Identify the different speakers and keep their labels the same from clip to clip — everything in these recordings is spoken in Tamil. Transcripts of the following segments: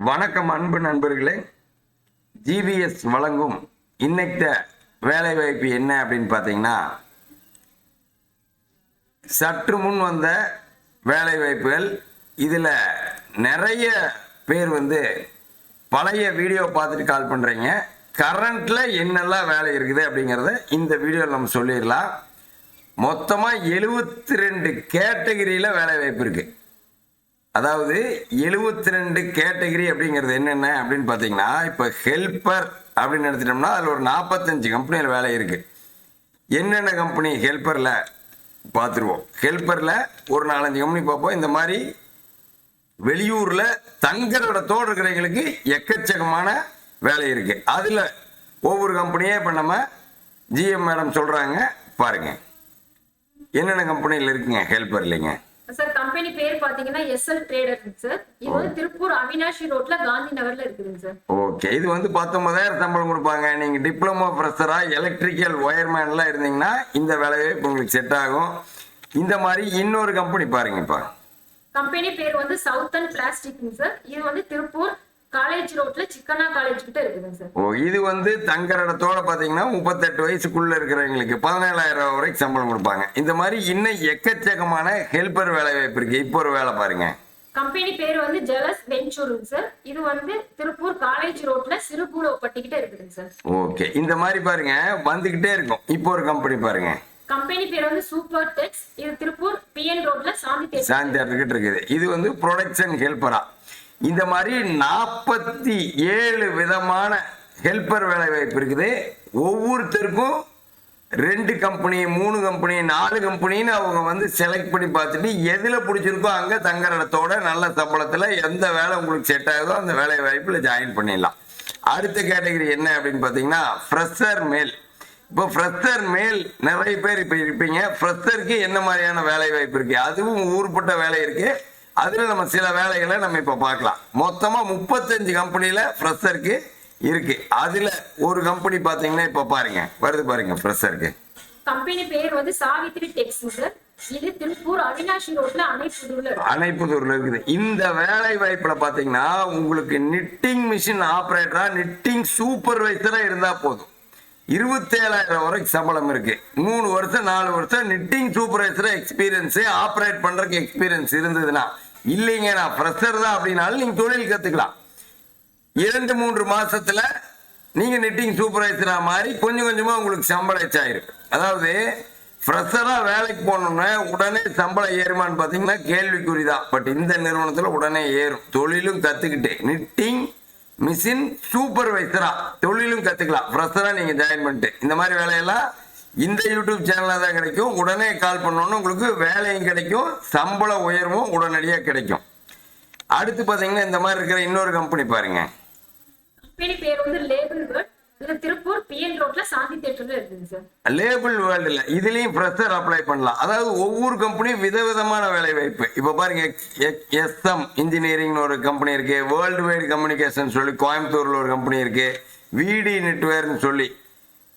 Speaker 1: வணக்கம் அன்பு நண்பர்களே. ஜிவிஎஸ் வழங்கும் இன்னைத்த வேலைவாய்ப்பு என்ன அப்படின்னு பார்த்தீங்கன்னா சற்று முன் வந்த வேலைவாய்ப்புகள். இதில் நிறைய பேர் வந்து பழைய வீடியோ பார்த்துட்டு கால் பண்ணுறீங்க கரண்ட்டில் என்னெல்லாம் வேலை இருக்குது அப்படிங்கிறத இந்த வீடியோவில் நம்ம சொல்லிடலாம். மொத்தமாக எழுபத்தி ரெண்டு கேட்டகிரியில் வேலை வாய்ப்பு இருக்குது அதாவது எழுபத்தி ரெண்டு கேட்டகரி அப்படிங்கிறது என்னென்ன அப்படின்னு பார்த்தீங்கன்னா இப்போ ஹெல்ப்பர் அப்படின்னு எடுத்துட்டோம்னா அதில் ஒரு நாற்பத்தஞ்சு கம்பெனியில் வேலை இருக்குது என்னென்ன கம்பெனி ஹெல்ப்பரில் பார்த்துருவோம். ஹெல்ப்பரில் ஒரு நாலஞ்சு கம்பெனி பார்ப்போம். இந்த மாதிரி வெளியூரில் தங்குற இடத்தோடு இருக்கிறவங்களுக்கு எக்கச்சக்கமான வேலை இருக்குது அதில் ஒவ்வொரு கம்பெனியே இப்போ நம்ம ஜிஎம் மேடம் சொல்கிறாங்க பாருங்கள் என்னென்ன கம்பெனியில் இருக்குங்க ஹெல்ப்பர் இல்லைங்க
Speaker 2: சார் கம்பெனி பேர் பாத்தீங்கன்னா எஸ்எல் ட்ரேடர் சார். இது வந்து திருப்பூர் அவினாஷி ரோட்ல காந்தி நகர்ல இருக்குதுங்க சார்.
Speaker 1: ஓகே இது வந்து பத்தொன்பதாயிரம் சம்பளம் கொடுப்பாங்க. நீங்கள் டிப்ளமோ ப்ரெஷரா எலக்ட்ரிக்கல் ஒயர்மேன்லாம் இருந்தீங்கன்னா இந்த வேலையே உங்களுக்கு செட் ஆகும். இந்த மாதிரி இன்னொரு கம்பெனி பாருங்க இப்போ
Speaker 2: கம்பெனி பேர் வந்து சவுத்தன் பிளாஸ்டிக்ங்க சார். இது வந்து திருப்பூர் காலேஜ் ரோட்ல சிக்கனா காலேஜ் கிட்ட இருக்குதுங்க சார்.
Speaker 1: ஓ இது வந்து தங்குற இடத்தோட பார்த்தீங்கன்னா முப்பத்தெட்டு வயசுக்குள்ள இருக்கிறவங்களுக்கு பதினேழாயிரம் ரூபா வரைக்கும் சம்பளம் கொடுப்பாங்க. இந்த மாதிரி இன்னும் எக்கச்சக்கமான ஹெல்ப்பர் வேலை வாய்ப்பு இருக்கு. இப்போ ஒரு வேலை பாருங்க.
Speaker 2: கம்பெனி பேர் வந்து ஜெலஸ் வெஞ்சூருங்க சார். இது வந்து திருப்பூர் காலேஜ் ரோட்ல சிறுபூலப்பட்டி கிட்ட இருக்குதுங்க சார்.
Speaker 1: ஓகே. இந்த மாதிரி பாருங்க வந்துகிட்டே இருக்கும். இப்போ ஒரு கம்பெனி பாருங்க.
Speaker 2: கம்பெனி பேர் வந்து சூப்பர் டெக்ஸ் இது திருப்பூர் பிஎன் ரோட்ல சாந்தி
Speaker 1: சாந்தி இருக்குது. இது வந்து ப்ரொடக்ஷன் ஹெல்ப்பரா இந்த மாதிரி நாற்பத்தி ஏழு விதமான ஹெல்ப்பர் வேலை வாய்ப்பு இருக்குது. ஒவ்வொருத்தருக்கும் ரெண்டு கம்பெனி மூணு கம்பெனி நாலு கம்பெனின்னு அவங்க வந்து செலக்ட் பண்ணி பார்த்துட்டு எதில் பிடிச்சிருக்கோ அங்கே தங்குற இடத்தோட நல்ல சம்பளத்தில் எந்த வேலை உங்களுக்கு செட் ஆகுதோ அந்த வேலை வாய்ப்பில் ஜாயின் பண்ணிடலாம். அடுத்த கேட்டகரி என்ன அப்படின்னு பார்த்தீங்கன்னா ஃப்ரெஷர் மேல் இப்போ ஃப்ரெஷர் மேல் நிறைய பேர் இப்போ இருப்பீங்க. ஃப்ரெஷருக்கு என்ன மாதிரியான வேலை வாய்ப்பு இருக்குது அதுவும் ஊர்பட்ட வேலை இருக்குது அதில் நம்ம சில வேலைகளை நம்ம இப்போ பார்க்கலாம். மொத்தமாக முப்பத்தஞ்சு கம்பெனியில் ஃப்ரெஷருக்கு இருக்கு. அதில் ஒரு கம்பெனி பார்த்தீங்கன்னா இப்போ பாருங்க. வருது பாருங்க ஃப்ரெஷருக்கு
Speaker 2: கம்பெனி பேர் வந்து சாவித்ரி டெக்ஸ் இது திருப்பூர் அவினாஷி ரோட்ல அணைப்புதூர்ல இருக்கு.
Speaker 1: அணைப்புதூரில் இருக்குது. இந்த வேலை வாய்ப்பில் பார்த்தீங்கன்னா உங்களுக்கு நிட்டிங் மிஷின் ஆப்ரேட்டரா நிட்டிங் சூப்பர்வைசராக இருந்தால் போதும். இருபத்தேழாயிரம் வரைக்கும் சம்பளம் இருக்கு. மூணு வருஷம் நாலு வருஷம் நிட்டிங் சூப்பர்வைசர் எக்ஸ்பீரியன்ஸு ஆப்ரேட் பண்ணுறதுக்கு எக்ஸ்பீரியன்ஸ் இருந்ததுன்னா இல்லைங்க நான் ஃப்ரெஷர் தான் அப்படின்னாலும் நீங்கள் தொழில் கற்றுக்கலாம் இரண்டு மூன்று மாதத்தில் நீங்கள் நெட்டிங் சூப்பர்வைசராக மாறி கொஞ்சம் கொஞ்சமாக உங்களுக்கு சம்பளம் எச்சாயிருக்கு. அதாவது ஃப்ரெஷராக வேலைக்கு போனோம்னா உடனே சம்பளம் ஏறுமான்னு பார்த்தீங்கன்னா கேள்விக்குறி தான் பட் இந்த நிறுவனத்தில் உடனே ஏறும். தொழிலும் கற்றுக்கிட்டு நிட்டிங் மிஷின் சூப்பர்வைசராக தொழிலும் கற்றுக்கலாம் ஃப்ரெஷராக நீங்கள் ஜாயின் பண்ணிட்டு. இந்த மாதிரி வேலையெல்லாம் இந்த யூடியூப் சேனலில் தான் கிடைக்கும். உடனே கால் பண்ணோன்னு உங்களுக்கு வேலையும் கிடைக்கும் சம்பள உயர்வும் உடனடியாக கிடைக்கும். அடுத்து பார்த்தீங்கன்னா இந்த மாதிரி இருக்கிற இன்னொரு கம்பெனி பாருங்க.
Speaker 2: கம்பெனி பேர் வந்து லேபிள் இது திருப்பூர் பிஎன் ரோட்ல சாந்தி தேட்டர்ல இருக்குங்க சார்.
Speaker 1: லேபிள் வேர்ல்டில் இதுலேயும் ஃப்ரெஷர் அப்ளை பண்ணலாம். அதாவது ஒவ்வொரு கம்பெனியும் விதவிதமான வேலை வாய்ப்பு. இப்போ பாருங்க எஸ்எம் இன்ஜினியரிங்னு ஒரு கம்பெனி இருக்கு. வேர்ல்டு வைடு கம்யூனிகேஷன் சொல்லி கோயம்புத்தூரில் ஒரு கம்பெனி இருக்கு. விடி நெட்வேர்னு சொல்லி.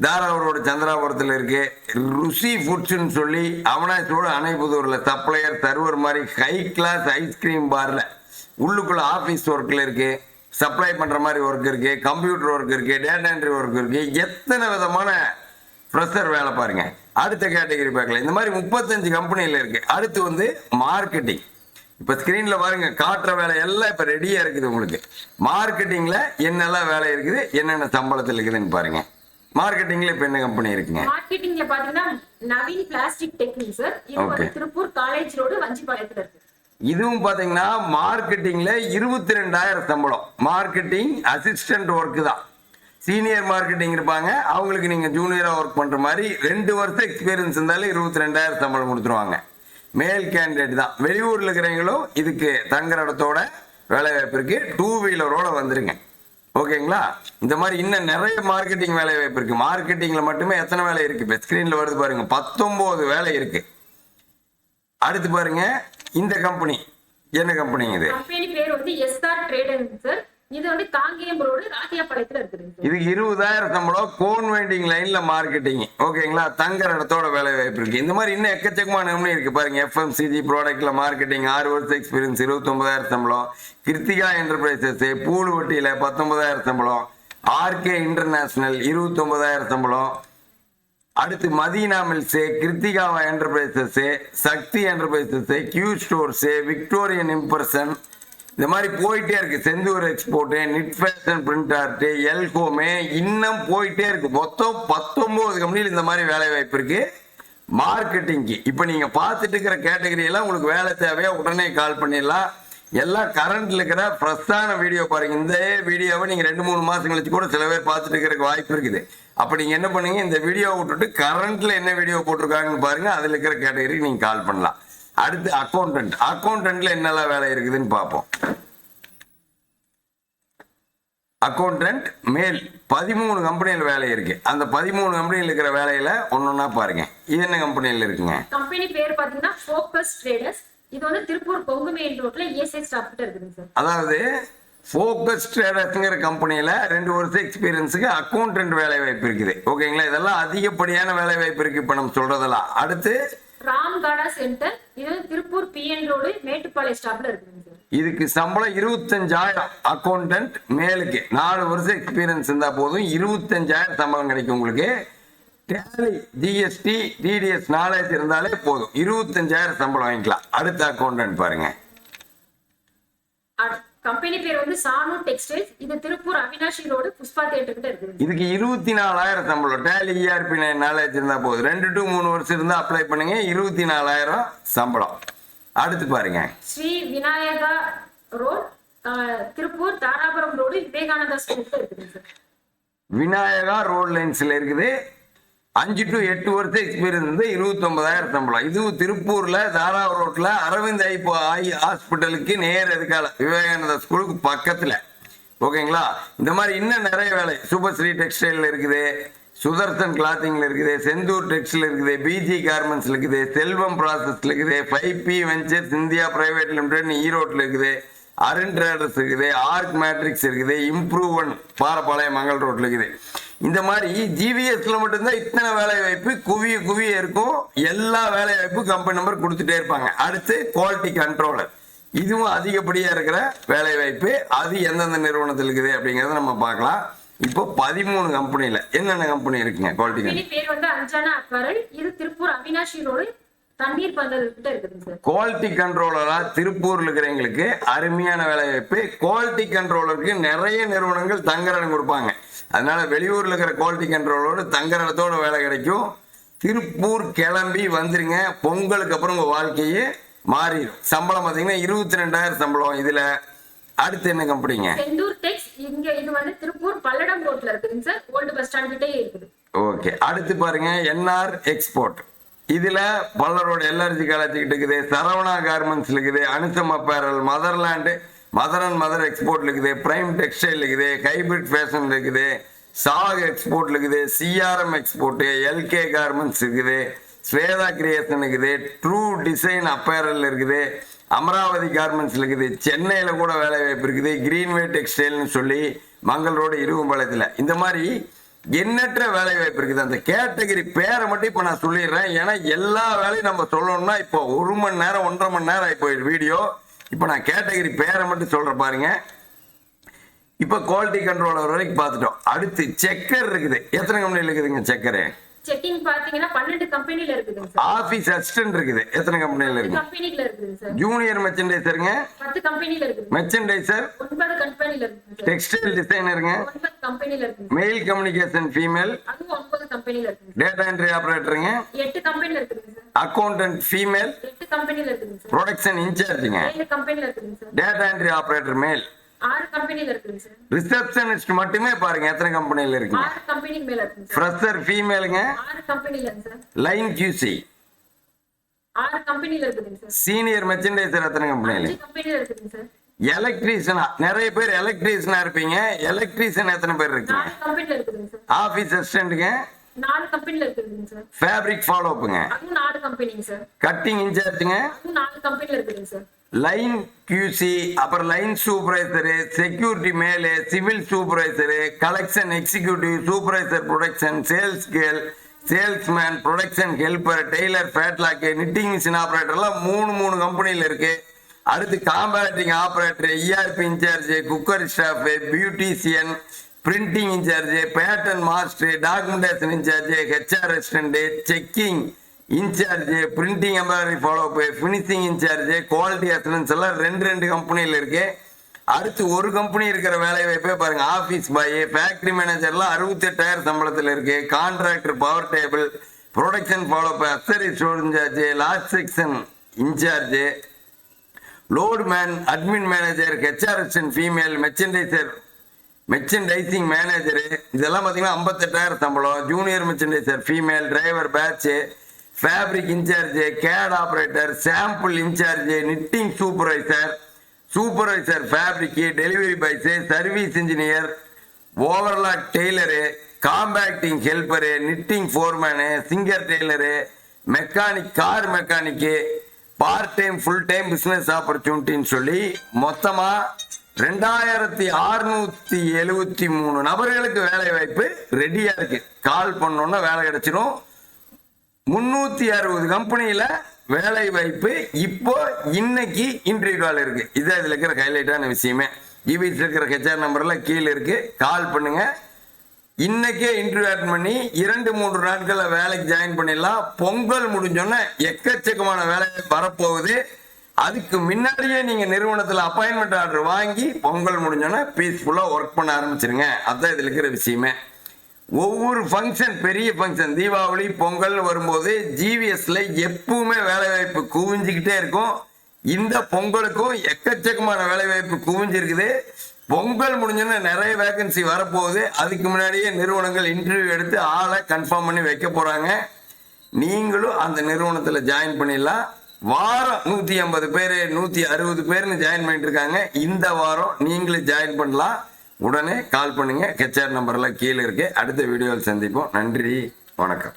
Speaker 1: தாராபுரோட சந்திராபுரத்தில் இருக்கு ருசி ஃபுட்ஸ்னு சொல்லி அவனாச்சோட அணைப்புதூரில் சப்ளையர் சர்வர் மாதிரி ஹை கிளாஸ் ஐஸ்கிரீம் பாரில் உள்ளுக்குள்ள ஆஃபீஸ் ஒர்க்கில் இருக்கு சப்ளை பண்ணுற மாதிரி ஒர்க் இருக்கு கம்ப்யூட்டர் ஒர்க் இருக்கு டேட்டா என்ட்ரி ஒர்க் இருக்கு எத்தனை விதமான ஃப்ரெஷர் வேலை பாருங்க. அடுத்த கேட்டகரி பார்க்கலாம். இந்த மாதிரி முப்பத்தஞ்சு கம்பெனியில் இருக்கு. அடுத்து வந்து மார்க்கெட்டிங் இப்போ ஸ்க்ரீனில் பாருங்க காட்டுற வேலை எல்லாம் இப்போ ரெடியாக இருக்குது உங்களுக்கு. மார்க்கெட்டிங்கில் என்னெல்லாம் வேலை இருக்குது என்னென்ன சம்பளத்தில் இருக்குதுன்னு பாருங்கள் மார்க்கெட்டிங்கில் இப்போ என்ன கம்பெனி இருக்குங்க?
Speaker 2: மார்க்கெட்டிங்ல பாத்தீங்கன்னா நவீன் பிளாஸ்டிக் டெக்னிக் சார் இது. திருப்பூர் காலேஜ் ரோடு வஞ்சிபாளையத்துல இருக்கு.
Speaker 1: இதுவும் பார்த்தீங்கன்னா மார்க்கெட்டிங்கில் இருபத்தி ரெண்டாயிரம் சம்பளம். மார்க்கெட்டிங் அசிஸ்டன்ட் ஒர்க்கு தான். சீனியர் மார்க்கெட்டிங் இருப்பாங்க. அவங்களுக்கு நீங்கள் ஜூனியராக ஒர்க் பண்ணுற மாதிரி ரெண்டு வருஷம் எக்ஸ்பீரியன்ஸ் இருந்தாலும் இருபத்தி ரெண்டாயிரம் சம்பளம் கொடுத்துருவாங்க. மேல் கேண்டிடேட் தான். வெளியூரில் இருக்கிறவங்களும் இதுக்கு தங்குற இடத்தோட வேலை வாய்ப்பு இருக்கு. டூ வீலரோட வந்துருங்க. ஓகேங்களா? இந்த மாதிரி இன்னும் நிறைய மார்க்கெட்டிங் வேலை வாய்ப்பு இருக்கு. மார்க்கெட்டிங்கில் மட்டுமே எத்தனை வேலை இருக்கு? இப்போ ஸ்க்ரீனில் வருது பாருங்க. பத்தொம்போது வேலை இருக்கு. அடுத்து பாருங்க இந்த கம்பெனி என்ன
Speaker 2: கம்பெனி இது? இது வந்து காங்கேயம் ரோடு ராஜியாபாளையத்துல இருக்குதுங்க சார்.
Speaker 1: இருபதாயிரம் சம்பளம் கோன் வெண்டிங் லைன்ல மார்க்கெட்டிங் ஓகேங்களா தங்குற இடத்தோட வேலை வாய்ப்பு இருக்கு. இந்த மாதிரி இன்னும் எக்கச்சக்கமான நம்பி இருக்கு பாருங்க. எஃப்எம்சிஜி ப்ராடக்ட்ல மார்க்கெட்டிங் ஆறு வருஷம் எக்ஸ்பீரியன்ஸ் இருபத்தொன்பதாயிரம் சம்பளம் கிருத்திகா என்டர்பிரைசஸ் பூலு வட்டியில பத்தொன்பதாயிரம் சம்பளம் ஆர்கே இன்டர்நேஷனல் இருபத்தொன்பதாயிரம் சம்பளம் அடுத்து Madina mills கிருத்திகாவா enterprises Shakti enterprises Q stores Victorian இம்பர்சன் இந்த மாதிரி போயிட்டே இருக்கு. Senthur export knit fashion print art எல்கோமே இன்னும் போயிட்டே இருக்கு. மொத்தம் பத்தொன்பது கம்பெனியில் இந்த மாதிரி வேலை வாய்ப்பு இருக்கு. மார்க்கெட்டிங்க்கு இப்போ நீங்க பார்த்துட்டு இருக்கிற கேட்டகரி எல்லாம் உங்களுக்கு வேலை தேவையா? உடனே கால் பண்ணிடலாம். எல்லாம் கரண்ட்ல இருக்கிற ஃப்ரெஷ்ஷான வீடியோ பாருங்க. இந்த வீடியோவை நீங்க ரெண்டு மூணு மாசம் கழிச்சு கூட சில பேர் பார்த்துட்டு இருக்கிற வாய்ப்பு இருக்குது. அப்போ நீங்க என்ன பண்ணுங்க? இந்த வீடியோ விட்டுட்டு கரண்ட்ல என்ன வீடியோ போட்டிருக்காங்கன்னு பாருங்க. அதுல இருக்கிற கேட்டகரிக்கு நீங்க கால் பண்ணலாம். அடுத்து அக்கௌண்டன்ட் அக்கௌண்டன்ட்ல என்னெல்லாம் வேலை இருக்குதுன்னு பார்ப்போம் அக்கௌண்டன்ட் மேல் பதிமூணு கம்பெனியில் வேலை இருக்கு. அந்த பதிமூணு கம்பெனியில் இருக்கிற வேலையில ஒன்னொன்னா பாருங்க. இது என்ன கம்பெனியில் இருக்குங்க?
Speaker 2: கம்பெனி பேர் பாத்தீங்கன்னா ஃபோக்கஸ் ட்ரேடர்ஸ் இது வந்து திருப்பூர் கொங்கு மெயின் ரோட்ல ஸ்டாப் இருக்குதுங்க சார்.
Speaker 1: அதாவது ஃபோக்கஸ் ட்ரேடர்ஸ்ங்கிற கம்பெனியில் ரெண்டு வருஷம் எக்ஸ்பீரியன்ஸுக்கு அக்கௌண்டன்ட் வேலை வாய்ப்பு இருக்குது. ஓகேங்களா? இதெல்லாம் அதிகப்படியான வேலை வாய்ப்பு இருக்கு இப்போ நம்ம சொல்றதெல்லாம். அடுத்து
Speaker 2: ராம்காடா சென்டர் இது திருப்பூர் பிஎன் ரோடு மேட்டுப்பாளையம் ஸ்டாப்ல இருக்குதுங்க சார்
Speaker 1: இதுக்கு சம்பளம் இருபத்தஞ்சாயிரம் அக்கௌண்டன்ட் மேலுக்கு. நாலு வருஷம் எக்ஸ்பீரியன்ஸ் இருந்தா போதும். இருபத்தஞ்சாயிரம் சம்பளம் கிடைக்கும் உங்களுக்கு. டேலி ஜிஎஸ்டி டிடிஎஸ் நாலேஜ் இருந்தாலே போதும். இருபத்தஞ்சாயிரம் சம்பளம் வாங்கிக்கலாம். அடுத்த அக்கௌண்டன்ட் பாருங்க.
Speaker 2: கம்பெனி பேர் வந்து சானு டெக்ஸ்டைல்ஸ். இது திருப்பூர் அவினாஷி ரோடு புஷ்பா தியேட்டர் கிட்ட இருக்குது.
Speaker 1: இதுக்கு இருபத்தி நாலாயிரம் சம்பளம். டேலி இஆர்பி நாலேஜ் இருந்தா போதும். ரெண்டு டு மூணு வருஷம் இருந்தா அப்ளை பண்ணுங்க. இருபத்தி நாலாயிரம் சம்பளம். அடுத்து பாருங்க.
Speaker 2: Sri Vinayaka road Tiruppur Dharapuram road Vivekananda school
Speaker 1: Vinayaka road லைன்ஸ்ல இருக்குது. அஞ்சு டு எட்டு வருஷம் எக்ஸ்பீரியன்ஸ் வந்து இருபத்தொன்பதாயிரம் சம்பளம். இதுவும் திருப்பூர்ல தாரா ரோட்ல அரவிந்த் ஐ ஐ ஹாஸ்பிட்டலுக்கு நேர் எதுக்கால விவேகானந்தா ஸ்கூலுக்கு பக்கத்துல. ஓகேங்களா? இந்த மாதிரி இன்னும் நிறைய வேலை. சூப்பர்ஸ்ரீ டெக்ஸ்டைல் இருக்குது சுதர்சன் கிளாத்திங்ல இருக்குது செந்தூர் டெக்ஸ்டைல் இருக்குது பிஜி கார்மெண்ட்ஸ்ல இருக்குது செல்வம் ப்ராசஸ்ல இருக்குது five P ventures India private limited ஈரோட்ல இருக்குது அருண் ட்ரேடர்ஸ் இருக்குது ஆர்க் மேட்ரிக்ஸ் இருக்குது இம்ப்ரூவன் பாரப்பாளையம் மங்கள் ரோட்ல இருக்குது. இந்த மாதிரி ஜிவிஎஸ்ல மட்டும்தான் இத்தனை வேலை வாய்ப்பு குவிய குவிய இருக்கும். எல்லா வேலை வாய்ப்பு கம்பெனி நம்பர் கொடுத்துட்டே இருப்பாங்க. அடுத்து குவாலிட்டி கண்ட்ரோலர் இதுவும் அதிகப்படியா இருக்கிற வேலை வாய்ப்பு அது எந்தெந்த நிறுவனத்தில் இருக்குது அப்படிங்கறத நம்ம பார்க்கலாம். இப்போ பதிமூணு கம்பெனில என்னென்ன கம்பெனி இருக்குங்க குவாலிட்டி
Speaker 2: பேர் வந்து அஞ்சானா அக்வாரல் இது திருப்பூர் அவினாஷி ரோடு தண்ணீர் பந்தல் கிட்ட
Speaker 1: குவாலிட்டி கண்ட்ரோலரா திருப்பூர்ல இருக்கிறவங்களுக்கு அருமையான வேலை வாய்ப்பு குவாலிட்டி கண்ட்ரோலருக்கு நிறைய நிறுவனங்கள் இடம் கொடுப்பாங்க. அதனால வெளியூர்ல இருக்கிற குவாலிட்டி கண்ட்ரோலரோட தங்குற இடத்தோட வேலை கிடைக்கும். திருப்பூர் கிளம்பி வந்துருங்க. பொங்கலுக்கு அப்புறம் உங்க வாழ்க்கையே மாறிடும். சம்பளம் பார்த்தீங்கன்னா இருபத்தி ரெண்டாயிரம் சம்பளம் இதுல. அடுத்து என்ன கம்பெனிங்க?
Speaker 2: செந்தூர் டெக்ஸ் இங்க இது வந்து திருப்பூர் பல்லடம் ரோட்ல இருக்குதுங்க சார். ஓல்டு பஸ் ஸ்டாண்ட் கிட்டே இருக்குது.
Speaker 1: ஓகே அடுத்து பாருங்க. என்ஆர் எக்ஸ்போர்ட் இதுல பல்லரோட எல்ஆர்ஜி காலேஜ் இருக்குது. சரவணா கார்மெண்ட்ஸ் இருக்குது. அனுசம் apparel motherland mother and mother export இருக்குது பிரைம் டெக்ஸ்டைல் இருக்குது ஹைபிரிட் ஃபேஷன் இருக்குது சாக் எக்ஸ்போர்ட் இருக்குது சிஆர்எம் எக்ஸ்போர்ட்டு எல்கே கார்மெண்ட்ஸ் இருக்குது ஸ்வேதா கிரியேஷன் இருக்குது ட்ரூ டிசைன் அப்பேரல் இருக்குது அமராவதி கார்மெண்ட்ஸ் இருக்குது சென்னையில் கூட வேலை வாய்ப்பு இருக்குது. கிரீன்வே டெக்ஸ்டைல்னு சொல்லி மங்கள் ரோடு இருகும்பாளையத்தில். இந்த மாதிரி எண்ணற்ற வேலை வாய்ப்பு இருக்குது. அந்த கேட்டகரி பேரை மட்டும் இப்போ நான் சொல்லிடுறேன். ஏன்னா எல்லா வேலையும் நம்ம சொல்லணும்னா இப்போ ஒரு மணி நேரம் ஒன்றரை மணி நேரம் ஆகி போயிடுது. வீடியோ இப்போ நான் கேட்டகரி பேரை மட்டும் சொல்றேன் பாருங்க. இப்போ குவாலிட்டி கண்ட்ரோலர் வரைக்கும் பார்த்துட்டோம். அடுத்து செக்கர் இருக்குது. எத்தனை கம்பெனியில் இருக்குதுங்க செக்கரு
Speaker 2: செக்கிங் பாத்தீங்கன்னா பன்னெண்டு கம்பெனில இருக்குதுங்க சார்
Speaker 1: ஆஃபீஸ் அசிஸ்டன்ட் இருக்குது. எத்தனை கம்பெனியில் இருக்குது
Speaker 2: கம்பெனில இருக்குதுங்க சார்
Speaker 1: ஜூனியர் மெர்ச்சன்டைசருங்க
Speaker 2: பத்து கம்பெனில இருக்குது
Speaker 1: மெர்ச்சன்டைசர்
Speaker 2: ஒன்பது கம்பெனில இருக்குங்க சார்
Speaker 1: டெக்ஸ்டைல் டிசைனருங்க
Speaker 2: ஒன்பது கம்பெனில இருக்குங்க
Speaker 1: மெயில் கம்யூனிகேஷன் ஃபீமேல்
Speaker 2: அதுவும் ஒன்பது கம்பெனில இருக்குங்க
Speaker 1: டேட்டா என்ட்ரி ஆப்ரேட்டருங்க
Speaker 2: எட்டு கம்பெனில இருக்குதுங்க சார்
Speaker 1: அக்கௌண்டன்ட் ஃபீமேல்
Speaker 2: எட்டு கம்பெனில இருக்குதுங்க சார்.
Speaker 1: ப்ரொடக்ஷன் இன்சார்ஜுங்க.
Speaker 2: ஏழு கம்பெனில இருக்குதுங்க சார்.
Speaker 1: டேட்டா என்ட்ரி ஆப்ரேட்டர் மேல்.
Speaker 2: ஆறு கம்பெனில இருக்குதுங்க சார்.
Speaker 1: ரிசப்ஷனிஸ்ட் மட்டுமே பாருங்க எத்தனை கம்பெனியில் இருக்குங்க.
Speaker 2: ஆறு கம்பெனிக்கு மேல இருக்குங்க
Speaker 1: ஃப்ரெஷர் ஃபீமேலுங்க
Speaker 2: ஆறு கம்பெனில இருக்கு சார்.
Speaker 1: லைன் கியூசி
Speaker 2: ஆறு கம்பெனில இருக்குதுங்க சார்.
Speaker 1: சீனியர் மெர்ச்சன்டைசர் எத்தனை கம்பெனியில்
Speaker 2: அஞ்சு கம்பெனில இருக்குதுங்க சார்.
Speaker 1: எலக்ட்ரீஷியனா நிறைய பேர் எலக்ட்ரீஷியனா இருப்பீங்க. எலக்ட்ரீஷியன் எத்தனை பேர் இருக்கீங்க?
Speaker 2: கம்பெனில
Speaker 1: ஆஃபீஸ் அசிஸ்டன்ட்டுங்க
Speaker 2: நாலு கம்பெனில இருக்குதுங்க சார்.
Speaker 1: ஃபேப்ரிக் ஃபாலோப்புங்க
Speaker 2: அதுவும் நாலு கம்பெனிங்க சார்.
Speaker 1: கட்டிங் இன்சார்ஜுங்க
Speaker 2: அதுவும் நாலு கம்பெனில இருக்குதுங்க சார்.
Speaker 1: லைன் கியூசி அப்புறம் லைன் சூப்பர்வைசரு செக்யூரிட்டி மேலே civil supervisor collection executive supervisor production sales girl salesman production helper tailor ஃபேட்லாக்கு knitting machine ஆப்ரேட்டர்லாம் மூணு மூணு கம்பெனியில் இருக்கு. அடுத்து compacting operator ERP incharge cooker staff beautician printing incharge pattern master documentation incharge HR assistant checking incharge printing embroidery follow finishing incharge quality assurance எல்லாம் ரெண்டு ரெண்டு கம்பெனியில் இருக்கு. அடுத்து ஒரு கம்பெனி இருக்கிற வேலை வாய்ப்பே பாருங்க. ஆஃபீஸ் பாய் ஃபேக்டரி மேனேஜர்லாம் அறுபத்தெட்டாயிரம் சம்பளத்தில் இருக்கு. Contractor power table production follow அசரி store incharge last section incharge load man admin manager HR female merchandiser merchandising manager இதெல்லாம் பார்த்தீங்கன்னா ஐம்பத்தெட்டாயிரம் சம்பளம். Junior merchandiser female driver batch fabric incharge gate operator sample incharge knitting supervisor supervisor fabric delivery boys service engineer overlock tailor compacting helper knitting foreman singer tailor mechanic car mechanic part time full time business ஆப்பர்ச்சுனிட்டின்னு சொல்லி மொத்தமாக ரெண்டாயிரத்தி அறுநூத்தி எழுவத்தி மூணு நபர்களுக்கு வேலை வாய்ப்பு ரெடியாக இருக்கு. கால் பண்ணோன்னா வேலை கிடைச்சிடும் முன்னூத்தி அறுபது கம்பெனியில வேலை வாய்ப்பு இப்போ இன்னைக்கு இன்டர்வியூவால் இருக்கு. இது இதுல இருக்கிற ஹைலைட்டான விஷயமே. இபிஎஸ் இருக்கிற ஹெச்ஆர் நம்பர்ல கீழே இருக்கு. கால் பண்ணுங்க. இன்னைக்கே இன்டர்வியூ அட்டன் பண்ணி இரண்டு மூன்று நாட்கள்ல வேலைக்கு ஜாயின் பண்ணிடலாம். பொங்கல் முடிஞ்சோன்னே எக்கச்சக்கமான வேலை வரப்போகுது. அதுக்கு முன்னாடியே நீங்க நிறுவனத்துல அப்பாயின்மெண்ட் ஆர்டர் வாங்கி பொங்கல் முடிஞ்சோன்னா பீஸ்ஃபுல்லா ஒர்க் பண்ண ஆரம்பிச்சிருங்க. அதான் இதுல இருக்கிற விஷயமே. ஒவ்வொரு ஃபங்க்ஷன் பெரிய ஃபங்க்ஷன் தீபாவளி பொங்கல் வரும்போது ஜிவிஎஸ்ல எப்பவுமே வேலை வாய்ப்பு குவிஞ்சுக்கிட்டே இருக்கும். இந்த பொங்கலுக்கும் எக்கச்சக்கமான வேலை வாய்ப்பு குவிஞ்சிருக்குது. பொங்கல் முடிஞ்சோன்னா நிறைய வேகன்சி வரப்போகுது. அதுக்கு முன்னாடியே நிறுவனங்கள் இன்டர்வியூ எடுத்து ஆளை கன்ஃபார்ம் பண்ணி வைக்க போறாங்க. நீங்களும் அந்த நிறுவனத்தில் ஜாயின் பண்ணிடலாம். வாரம் நூற்றி ஐம்பது பேர் நூற்றி அறுபது பேர்னு ஜாயின் பண்ணிட்டு இருக்காங்க இந்த வாரம் நீங்களும் ஜாயின் பண்ணலாம். உடனே கால் பண்ணுங்க. ஹெச்ஆர் நம்பர்லாம் கீழே இருக்கு. அடுத்த வீடியோவில் சந்திப்போம். நன்றி. வணக்கம்.